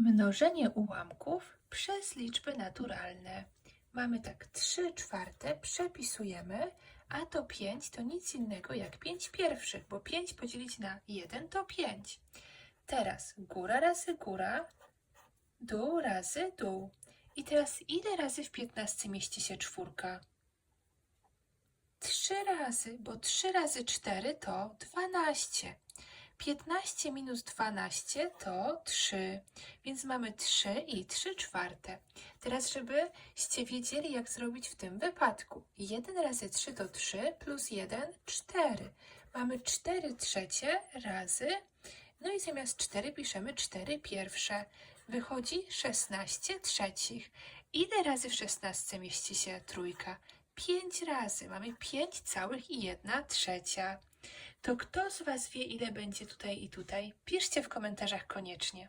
Mnożenie ułamków przez liczby naturalne. Mamy tak 3 czwarte, przepisujemy, a to 5 to nic innego jak 5 pierwszych, bo 5 podzielić na 1 to 5. Teraz góra razy góra, dół razy dół. I teraz ile razy w 15 mieści się czwórka? 3 razy, bo 3 razy 4 to 12. 15 minus 12 to 3, więc mamy 3 i 3 czwarte. Teraz, żebyście wiedzieli, jak zrobić w tym wypadku. 1 razy 3 to 3, plus 1, 4. Mamy 4 trzecie razy, no i zamiast 4 piszemy 4 pierwsze. Wychodzi 16 trzecich. Ile razy w 16 mieści się trójka? 5 razy. Mamy 5 całych i 1 trzecia. To kto z Was wie, ile będzie tutaj i tutaj? Piszcie w komentarzach koniecznie.